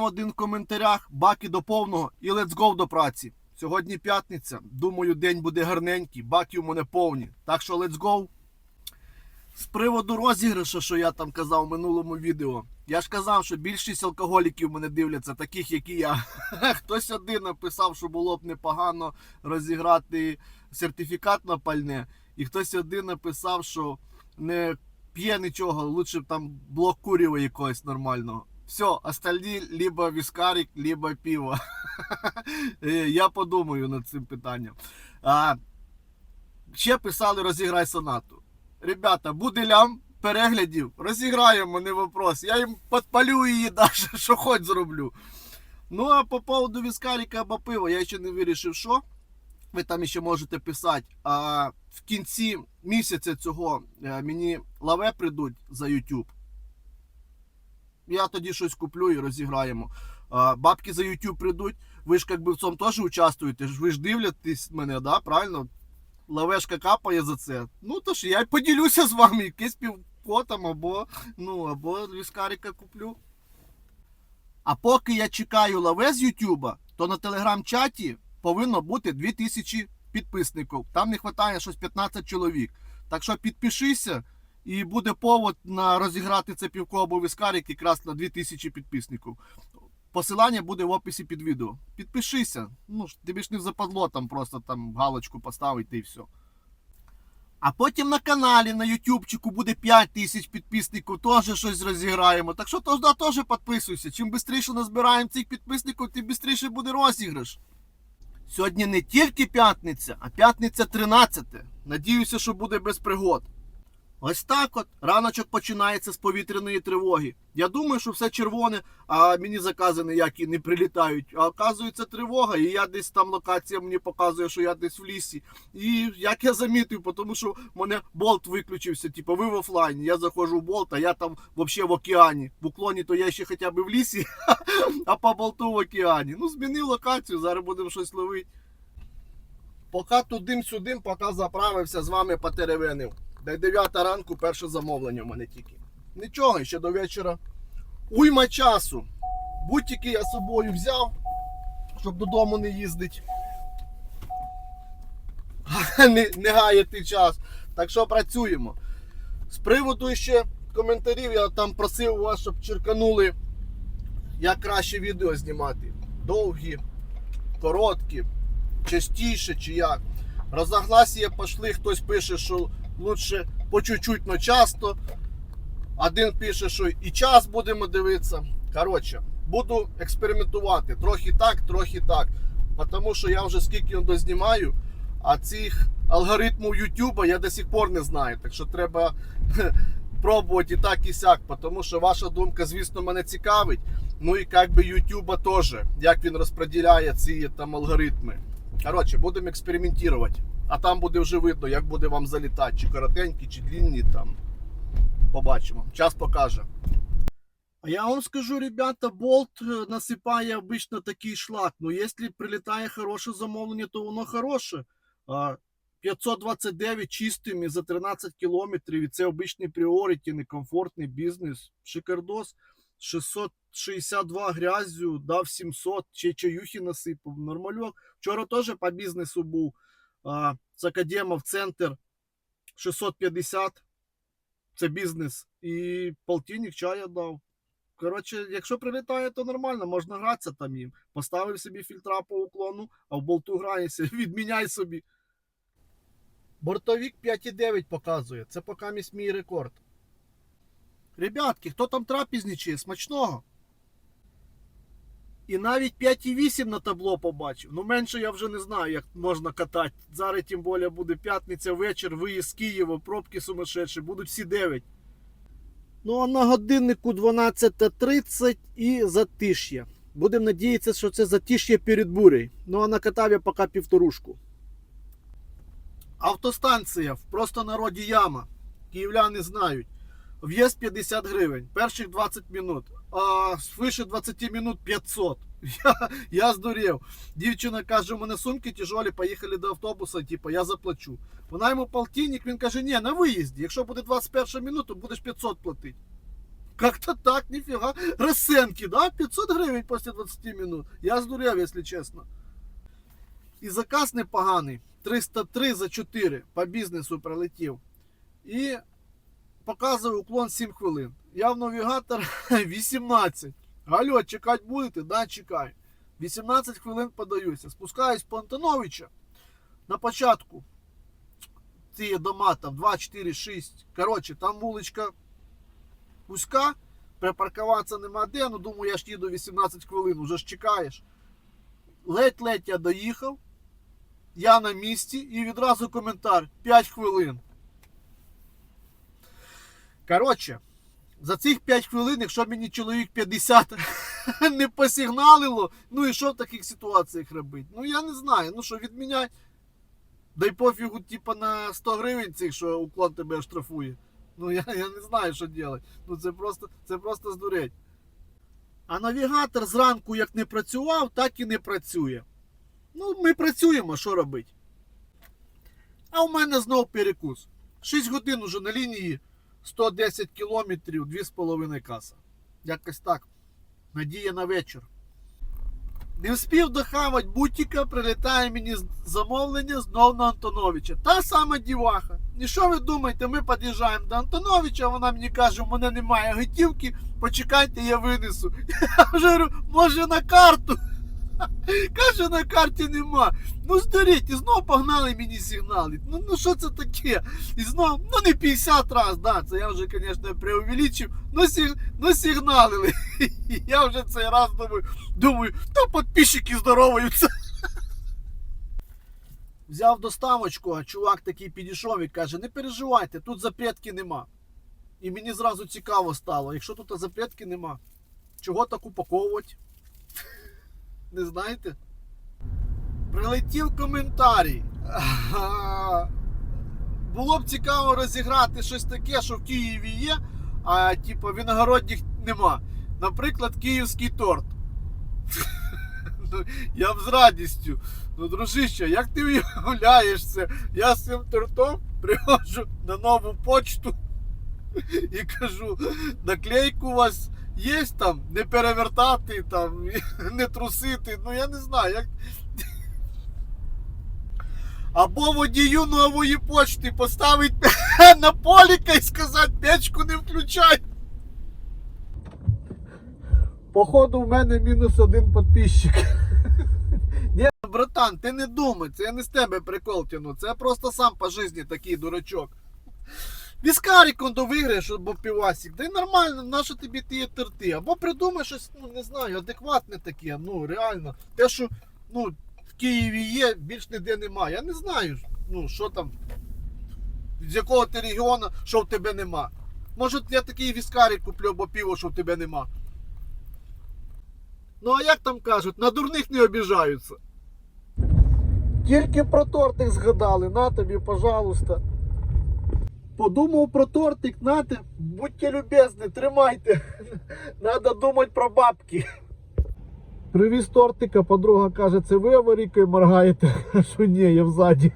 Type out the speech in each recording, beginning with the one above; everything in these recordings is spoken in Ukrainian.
Написав один в коментарях, баки до повного і let's go до праці. Сьогодні п'ятниця. Думаю, день буде гарненький, баки у мене повні. Так що let's go. З приводу розіграшу, що я там казав в минулому відео. Я ж казав, що більшість алкоголіків мене дивляться, таких як і я. Хтось один написав, що було б непогано розіграти сертифікат на пальне. І хтось один написав, що не п'є нічого, лучше б там блок куріва якогось нормального. Все, остальні либо віскарик, либо пиво. Е, Я подумаю над цим питанням. А, ще писали розіграй сонату. Ребята, буде лям переглядів, розіграємо, не вопрос. Я їм підпалю її даже, що хоч зроблю. Ну а по поводу віскарика або пива, я ще не вирішив, що. Ви там ще можете писати. А в кінці місяця цього е, мені лаве прийдуть за YouTube. Я тоді щось куплю і розіграємо. Бабки за YouTube прийдуть. Ви ж як би в цьому теж участвуєте. Ви ж дивитесь мене, да? правильно? Лавешка капає за це. Ну то ж я поділюся з вами, якесь півко там або, ну, або віскарика куплю. А поки я чекаю лаве з Ютуба, то на телеграм-чаті повинно бути 2000 підписників. Там не вистачає щось 15 чоловік. Так що підпишися, і буде повод на розіграти це півко або якраз на 2000 підписників. Посилання буде в описі під відео. Підпишися. Ну тобі ж не западло там просто там галочку поставити і все. А потім на каналі на Ютубчику буде 5 тисяч підписників, теж щось розіграємо. Так що тож, да, теж підписуйся. Чим швидше назбираємо цих підписників, тим швидше буде розіграш. Сьогодні не тільки п'ятниця, а п'ятниця 13. Надіюся, що буде без пригод. Ось так от раночок починається з повітряної тривоги. Я думаю, що все червоне, а мені закази ніякі не прилітають. А оказується тривога, і я десь там локація мені показує, що я десь в лісі. І як я замітив, тому що в мене болт виключився, типу ви в офлайні. Я заходжу в болт, а я там взагалі в океані. В уклоні то я ще хоча б в лісі, а по болту в океані. Ну, змінив локацію, зараз будемо щось ловити. Поки тудим-сюдим, поки заправився, з вами потеревенив. Де 9 ранку перше замовлення в мене тільки. Нічого, ще до вечора. Уйма часу. Будь-які я з собою взяв, щоб додому не їздить. не, не гаяти час. Так що працюємо. З приводу ще коментарів, я там просив вас, щоб черканули, як краще відео знімати. Довгі, короткі, частіше чи як. Розогласія пішли, хтось пише, що лучше по чуть-чуть, но часто. Один пише, що і час будемо дивитися. Коротше, буду експериментувати. Трохи так, трохи так. Тому що я вже скільки дознімаю, а цих алгоритмів YouTube я до сих пор не знаю. Так що треба пробувати і так, і сяк. Тому що ваша думка, звісно, мене цікавить. Ну і як би YouTube теж, як він розподіляє ці там алгоритми. Коротше, будемо експериментувати. А там буде вже видно, як буде вам залітати, чи коротенькі, чи длинні там. Побачимо. Час покаже. А я вам скажу, ребята, болт е, насипає обично такий шлак. Ну, якщо прилітає хороше замовлення, то воно хороше. 529 чистими за 13 кілометрів. І це обичний пріоріті, некомфортний бізнес. Шикардос. 662 грязю, дав 700, ще чаюхи насипав. Нормальок. Вчора теж по бізнесу був. А, з Академа в центр 650. Це бізнес. І полтинник чая дав. Коротше, якщо прилітає, то нормально, можна гратися там їм. Поставив собі фільтра по уклону, а в болту граєшся, відміняй собі. Бортовік 5,9 показує. Це поки мій рекорд. Ребятки, хто там трапезничає? Смачного. І навіть 5,8 на табло побачив. Ну менше я вже не знаю, як можна катати. Зараз тим більше буде п'ятниця вечір, виїзд Києва, пробки сумасшедші, будуть всі 9. Ну а на годиннику 12.30 і затиш'я. Будемо надіятися, що це затиш'я перед бурею. Ну а накатав я поки півторушку. Автостанція в простонароді яма. Київляни знають. В'їзд 50 гривень, перших 20 минут, а свише 20 минут 500. Я, я здурів. Дівчина каже, у мене сумки тяжолі, поїхали до автобуса, типу, я заплачу. Вона йому полтинник, він каже, ні, на виїзді. Якщо буде 21 минута, будеш 500 платити. Как-то так, нифига. Расценки, да? 500 гривень після 20 минут. Я здурів, якщо чесно. І заказ непоганий. 303 за 4 по бізнесу прилетів. І показує уклон 7 хвилин. Я в навігатор 18. Алло, чекати будете? Да, чекаю. 18 хвилин подаюся. Спускаюсь по Антоновича. На початку ці дома там 2, 4, 6. Коротше, там вуличка вузька. Припаркуватися нема де, ну думаю, я ж їду 18 хвилин, уже ж чекаєш. Ледь-ледь я доїхав. Я на місці і відразу коментар 5 хвилин. Коротше, за цих 5 хвилин, якщо мені чоловік 50 не посигналило, ну і що в таких ситуаціях робити? Ну я не знаю. Ну що, відміняй. Дай пофігу, типа на 100 гривень цих, що уклон тебе штрафує. Ну я, я не знаю, що робити. Ну це просто, це просто здурень. А навігатор зранку як не працював, так і не працює. Ну, ми працюємо, що робити. А у мене знов перекус. 6 годин уже на лінії 110 кілометрів, 2,5 каса. Якось так. Надія на вечір. Не вспів дохавати бутіка, прилітає мені замовлення знов на Антоновича. Та сама діваха. І що ви думаєте, ми під'їжджаємо до Антоновича, вона мені каже, у мене немає готівки, почекайте, я винесу. Я вже говорю, може на карту. Каже, на карті нема. Ну здоріть, і знов погнали мені сигналить. Ну ну що це таке? І знов, ну не 50 раз, да, це я вже, звісно, преувеличив, ну, сиг, ну сигналили. Я вже цей раз думаю, думаю, то підписчики здороваються. Взяв доставочку, а чувак такий підійшов і каже, не переживайте, тут запретки нема. І мені зразу цікаво стало, якщо тут запретки нема, чого так упаковувати? Не знаєте? Прилетів коментарій. Було б цікаво розіграти щось таке, що в Києві є, а типу виногородніх нема. Наприклад, київський торт. Ну, Я б з радістю. Ну, дружище, як ти уявляєш це? Я з цим тортом приходжу на нову почту і кажу, наклейку у вас є там, не перевертати, там, не трусити. Ну я не знаю, як. Або водію нової почти поставить на поліка і сказати, печку не включай. Походу, в мене мінус один підписчик. Ні, братан, ти не думай, це я не з тебе прикол тяну. Це я просто сам по житті такий дурачок. Віскарик он до виграєш або півасик, да й нормально, нащо тобі ті терти? Або придумай щось, ну не знаю, адекватне таке, ну реально. Те, що ну, в Києві є, більш ніде немає. Я не знаю, ну що там, з якого ти регіону, що в тебе нема. Може я такий віскарик куплю або пиво, що в тебе нема. Ну а як там кажуть, на дурних не обіжаються. Тільки про тортик згадали, на тобі, пожалуйста. Подумав про тортик, нате, будьте любезні, тримайте. Надо думати про бабки. Привіз тортика, подруга каже, це ви аварійкою моргаєте? Що ні, я взаді.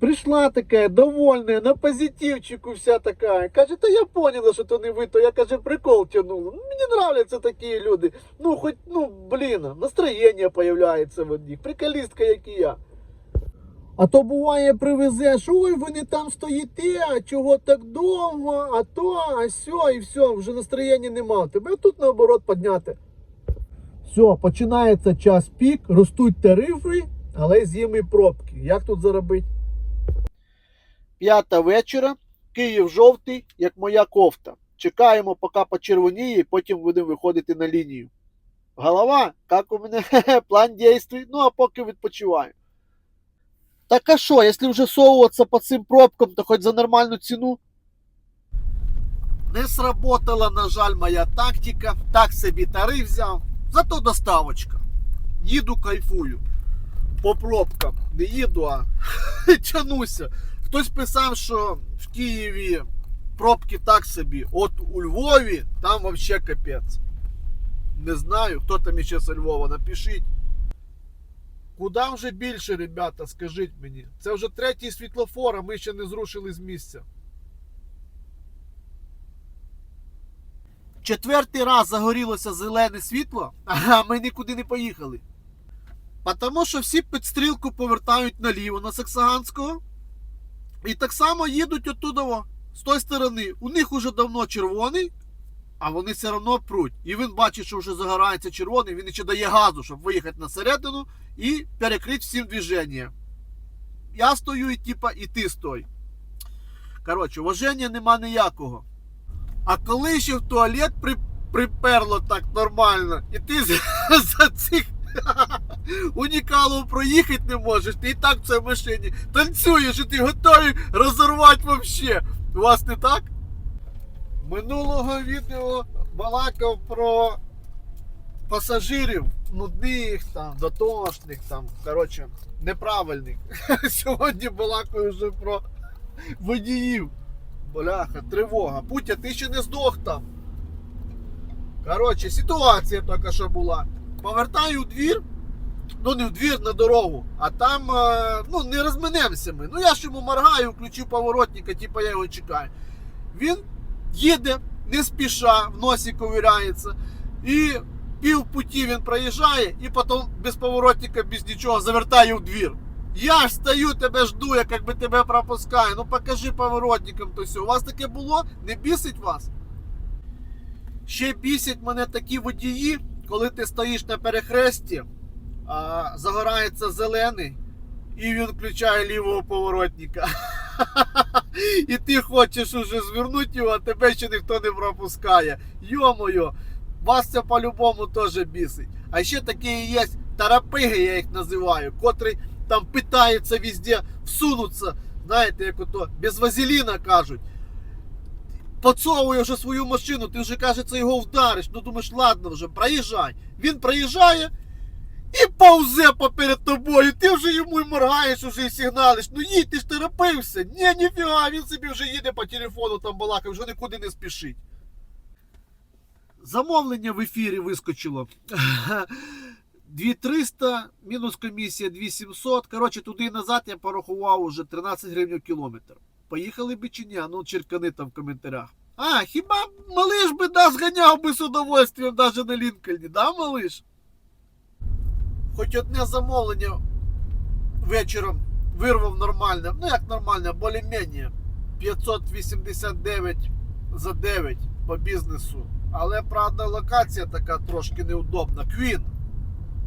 Прийшла така, довольна, на позитивчику вся така. Каже, та я поняла, що то не ви, то я каже, прикол тянула. Ну, Мені нравляться такі люди. Ну, хоч, ну, блін, настроєння появляється в них. Приколістка, як і я. А то буває, привезеш, ой, ви не там стоїте, а чого так довго, а то, а сьо, і все, вже настроєння нема. Тебе тут наоборот підняти. Все, починається час пік, ростуть тарифи, але зими пробки. Як тут заробити? П'ята вечора, Київ жовтий, як моя кофта. Чекаємо, поки почервоніє, і потім будемо виходити на лінію. Голова, як у мене план дійствий, ну а поки відпочиваю. Так а що, якщо вже совуватися по цим пробкам, то хоч за нормальну ціну. Не сработала, на жаль, моя тактика. Так собі тариф взяв. Зато доставочка. Їду, кайфую. По пробкам. Не їду, а тянуся. Хтось писав, що в Києві пробки так собі. От у Львові там вообще капець. Не знаю, хто там іще з Львова, напишіть. Куда вже більше, ребята, скажіть мені. Це вже третій світлофор, а ми ще не зрушили з місця. Четвертий раз загорілося зелене світло, а ми нікуди не поїхали. Тому що всі під стрілку повертають наліво на Саксаганського. І так само їдуть оттуда, з тої сторони. У них уже давно червоний, а вони все одно пруть. І він бачить, що вже загорається червоний, він ще дає газу, щоб виїхати на середину і перекрити всім движення. Я стою, і типа, і ти стой. Коротше, уваження нема ніякого. А коли ще в туалет при, приперло так нормально, і ти за, цих унікалів проїхати не можеш, ти і так в цій машині танцюєш, і ти готовий розорвати вообще. У вас не так? Минулого відео балакав про пасажирів, нудних, там, дотошних, там, коротше, неправильних. Сьогодні балакаю вже про водіїв. Бляха, тривога. Путя, ти ще не здох там. Коротше, ситуація така, що була. Повертаю в двір, ну не в двір на дорогу, а там е, ну, не розминемося ми. Ну я ж йому моргаю, включив поворотника, типу я його чекаю. Він їде, не спіша, в носі ковиряється. І пів путі він проїжджає, і потім без поворотника, без нічого завертає в двір. Я ж стою, тебе жду, я як би тебе пропускаю. Ну покажи поворотникам то все. У вас таке було? Не бісить вас? Ще бісять мене такі водії, коли ти стоїш на перехресті, а, загорається зелений, і він включає лівого поворотника. І ти хочеш уже звернути його, а тебе ще ніхто не пропускає. Йо-моє, вас це по-любому теж бісить. А ще такі є тарапиги, я їх називаю, котрі там питаються везде всунуться, знаєте, як ото без вазеліна кажуть. Поцовує вже свою машину, ти вже кажеться його вдариш. Ну думаєш, ладно вже, проїжджай. Він проїжджає і повзе поперед тобою. Ти вже йому і моргаєш, вже і сигналиш. Ну їдь, ти ж терапився. Ні, ніфіга, він собі вже їде по телефону там балакає, вже нікуди не спішить. Замовлення в ефірі вискочило. 2300, мінус комісія 2700. Коротше, туди і назад я порахував уже 13 гривень кілометр. Поїхали би чи ні? Ну, черкани там в коментарях. А, хіба малиш би да, зганяв би з удовольствием даже на Лінкольні, да, малиш? Хоч одне замовлення вечором вирвав нормально. Ну як нормально, більш-менш 589 за 9 по бізнесу. Але правда локація така трошки неудобна. Квін.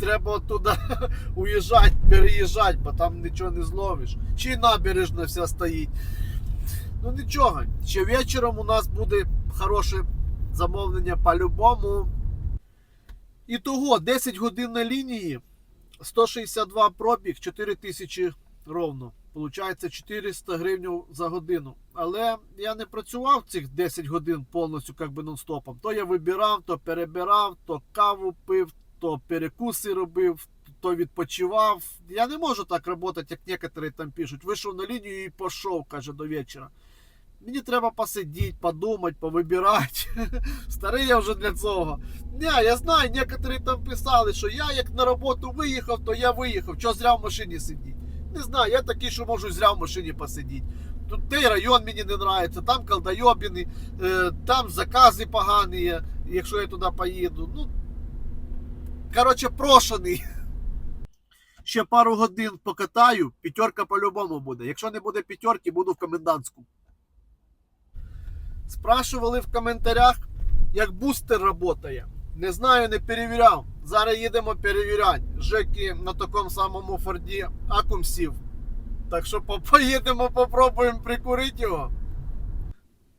Треба туди уїжджати, переїжджати, бо там нічого не зловиш. Й набережна вся стоїть. Ну нічого, ще вечором у нас буде хороше замовлення по-любому. І того 10 годин на лінії, 162 пробіг, 4 тисячі ровно. Получається 400 гривень за годину. Але я не працював цих 10 годин повністю як би нон-стопом. То я вибирав, то перебирав, то каву пив, то перекуси робив, то відпочивав. Я не можу так працювати, як некоторі там пишуть. Вийшов на лінію і пішов, каже, до вечора. Мені треба посидіти, подумати, повибирати. Старий я вже для цього. Не, я знаю, некоторі там писали, що я як на роботу виїхав, то я виїхав. Що зря в машині сидіти? Не знаю, я такий, що можу зря в машині посидіти. Тут той район мені не подобається, там колдойобіни, е, там закази погані, якщо я туди поїду. Ну, коротше, прошений. Ще пару годин покатаю, п'ятерка по-любому буде. Якщо не буде п'ятерки, буду в комендантську. Спрашували в коментарях, як бустер працює. Не знаю, не перевіряв. Зараз їдемо перевіряти. Жеки на такому самому форді акум сів. Так що поїдемо, попробуємо прикурити його.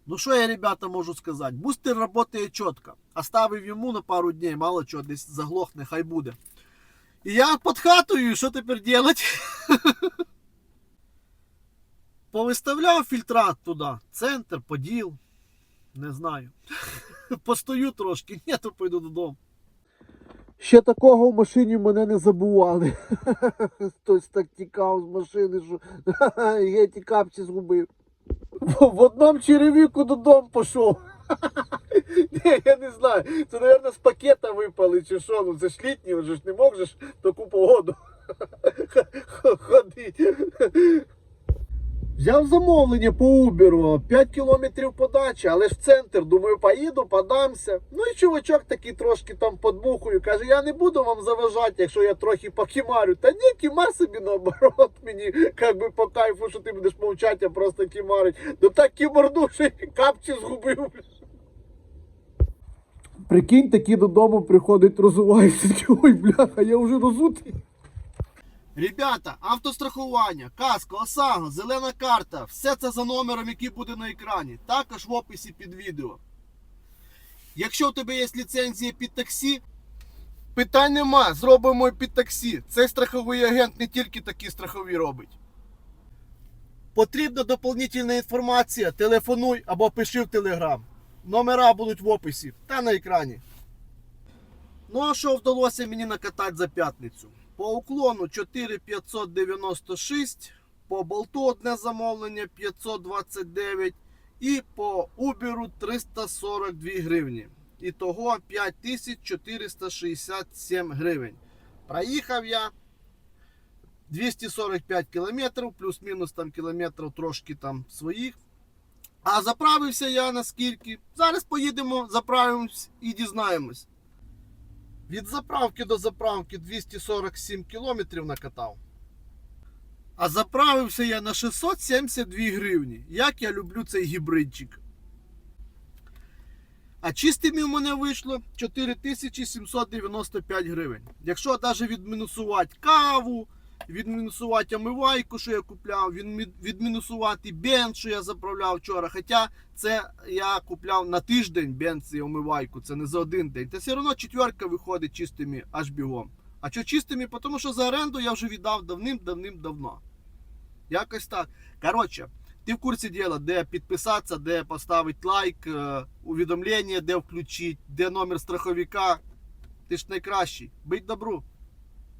Ну що я, ребята, можу сказати? Бустер працює чітко. Оставив йому на пару днів, мало чого, десь заглохне, хай буде. І я під хатою, що тепер робити? Повиставляв фільтрат туди. Центр, поділ. Не знаю. Постою трошки, ні, то пойду додому. Ще такого в машині мене не забували. Хтось так тікав з машини, що я ті капці згубив. В одному черевіку додому пішов. Ні, я не знаю. Це, мабуть, з пакета випали чи що. Ну це ж літній, вже ж не можеш таку погоду ходити. Взяв замовлення по Uber, 5 кілометрів подачі, але ж в центр, думаю, поїду, подамся. Ну і чувачок такий трошки там подмухую, каже, я не буду вам заважати, якщо я трохи покімарю. Та ні, кімар собі наоборот, мені як би по кайфу, що ти будеш мовчати, а просто кімарить. Ну так кімарнув, що капчі згубив. Прикинь, такі додому приходить, розувається. Ой, бляха, я вже розутий. Ребята, автострахування, каска, ОСАГО, зелена карта, все це за номером, який буде на екрані. Також в описі під відео. Якщо у тебе є ліцензія під таксі, питань нема, зробимо під таксі. Цей страховий агент не тільки такі страхові робить. Потрібна доповнительна інформація, телефонуй або пиши в телеграм. Номера будуть в описі та на екрані. Ну а що вдалося мені накатати за п'ятницю? По уклону 4596, по болту одне замовлення 529 і по Uber 342 гривні. Ітого 5467 гривень. Проїхав я 245 кілометрів, плюс-мінус там кілометрів трошки там своїх. А заправився я наскільки. Зараз поїдемо, заправимось і дізнаємось. Від заправки до заправки 247 кілометрів накатав. А заправився я на 672 гривні. Як я люблю цей гібридчик. А чистим в мене вийшло 4795 гривень. Якщо навіть відмінусувати каву, відмінусувати омивайку, що я купляв, відмінусувати бенз, що я заправляв вчора. Хоча це я купляв на тиждень бенз і омивайку, це не за один день. Та все одно четверка виходить чистими аж бігом. А що чистими? Тому що за оренду я вже віддав давним-давним-давно. Якось так. Коротше, ти в курсі діла, де підписатися, де поставити лайк, е, увідомлення, де включити, де номер страховика. Ти ж найкращий. Будь добру.